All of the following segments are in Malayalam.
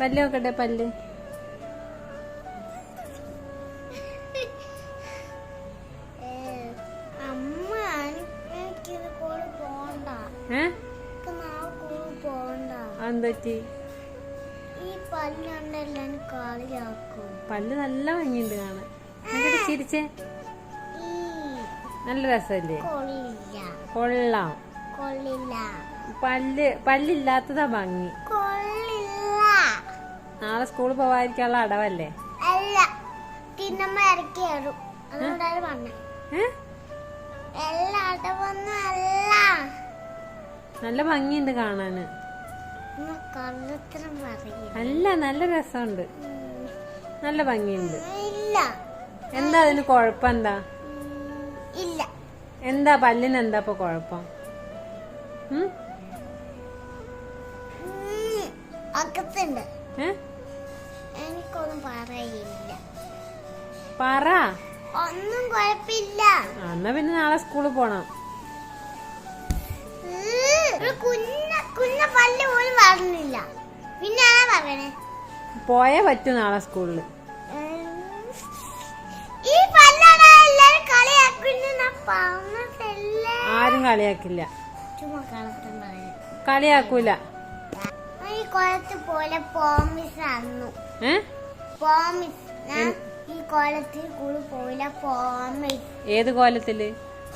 പല്ല് നോക്കട്ടെ പല്ല്. പല്ല് നല്ല ഭംഗിയുണ്ട് കാണാൻ. എന്നിട്ട് ചിരിച്ചേ? നല്ല രസമല്ലേ? കൊള്ളില്ല. കൊള്ളാം. പല്ല് പല്ലില്ലാത്തതാ ഭംഗി. നാളെ സ്കൂളിൽ പോവാതിരിക്കാനുള്ള അടവല്ലേ? അല്ല തിന്നമ്മ ഇറക്കി കയറും അതുകൊണ്ടാണ് പറഞ്ഞത് ഏ? എല്ലാ അടവൊന്നും അല്ല. നല്ല ഭംഗിയുണ്ട് കാണാന്. കള്ളത്തരം അല്ല നല്ല രസമുണ്ട്. നല്ല ഭംഗിയുണ്ട്. ഇല്ല. എന്താ അതിന് കൊഴപ്പെന്താ എന്താ? ഇല്ല. എന്താ പല്ലിന് എന്താ ഇപ്പൊ കൊഴപ്പം? ഉം? എനിക്കൊന്നും പറയില്ല. പറ. ഒന്നും കുഴപ്പമില്ല. എന്നാ പിന്നെ നാളെ സ്കൂളിൽ പോണം. കുഞ്ഞ കുഞ്ഞ പല്ല് പോലും പറഞ്ഞില്ല പിന്നെ പറയണേ? പോയേ പറ്റൂ നാളെ സ്കൂളിൽ ആരും കളിയാക്കില്ല. കളിയാക്കൂല. കൊലത്ത് പോലെ പോമിസ് അന്നു ഏ? പോമിസ് ഈ കോലത്തിൽ കൂടി പോലെ പോമിസ് ഏത് കോലത്തിൽ?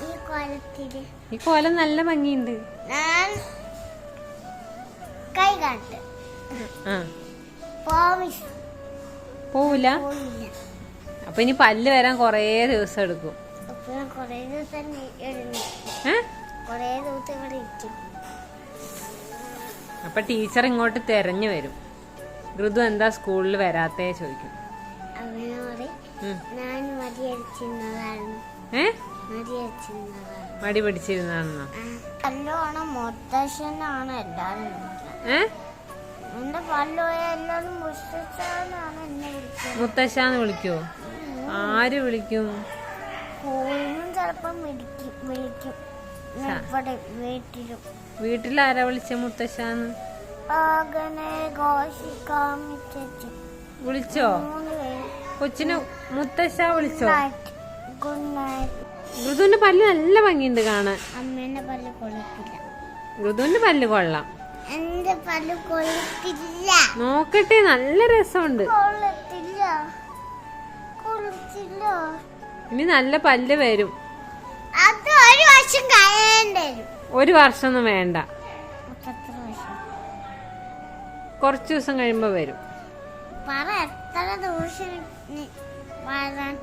ഈ കോലത്തിൽ. ഈ കോലം നല്ല ഭംഗിയുണ്ട്. ഞാൻ കൈ കാട്ട്. പോമിസ് പോവില്ല? അപ്പൊ ഇനി പല്ല് വരാൻ കൊറേ ദിവസം എടുക്കും. കൊറേ ദിവസം കൊറേ ദിവസം ഇവിടെ ഇരിക്കും. അപ്പൊ ടീച്ചർ ഇങ്ങോട്ട് തെരഞ്ഞു വരും. ഋതു എന്താ സ്കൂളിൽ വരാത്തേ ചോദിക്കും. മടി പിടിച്ചിരുന്നാണെന്നോ നല്ലോണം മുത്തശ്ശനാണ് എല്ലാരും വിളിക്കുന്നത്. ഏ? എന്റെ പല്ലുപോയ എല്ലാരും മുത്തശ്ശനാണ് എന്നെ വിളിക്കുന്നത്. മുത്തശ്ശാന്ന് വിളിക്കോ ആര് വിളിക്കും? ചിലപ്പം വിളിക്കും. വീട്ടിലും വീട്ടിലാരാ വിളിച്ച മുത്തശ്ശാന്ന്? വിളിച്ചോ? കൊച്ചിന് മുത്തശ്ശ വിളിച്ചോ? ഋതുവിന്റെ പല്ല് നല്ല ഭംഗിയുണ്ട് കാണാൻ. അമ്മേന്റെ പല്ല് കൊള്ളത്തില്ല. ഋതുവിന്റെ പല്ല് കൊള്ളാം. എന്റെ പല്ല് കൊള്ളത്തില്ല. നോക്കട്ടെ നല്ല രസമുണ്ട്. ഇനി നല്ല പല്ല് വരും. ഒരു വർഷമൊന്നും വേണ്ട. കുറച്ചു ദിവസം കഴിയുമ്പോ വരും. പറ എത്ര ദിവസം വരാൻ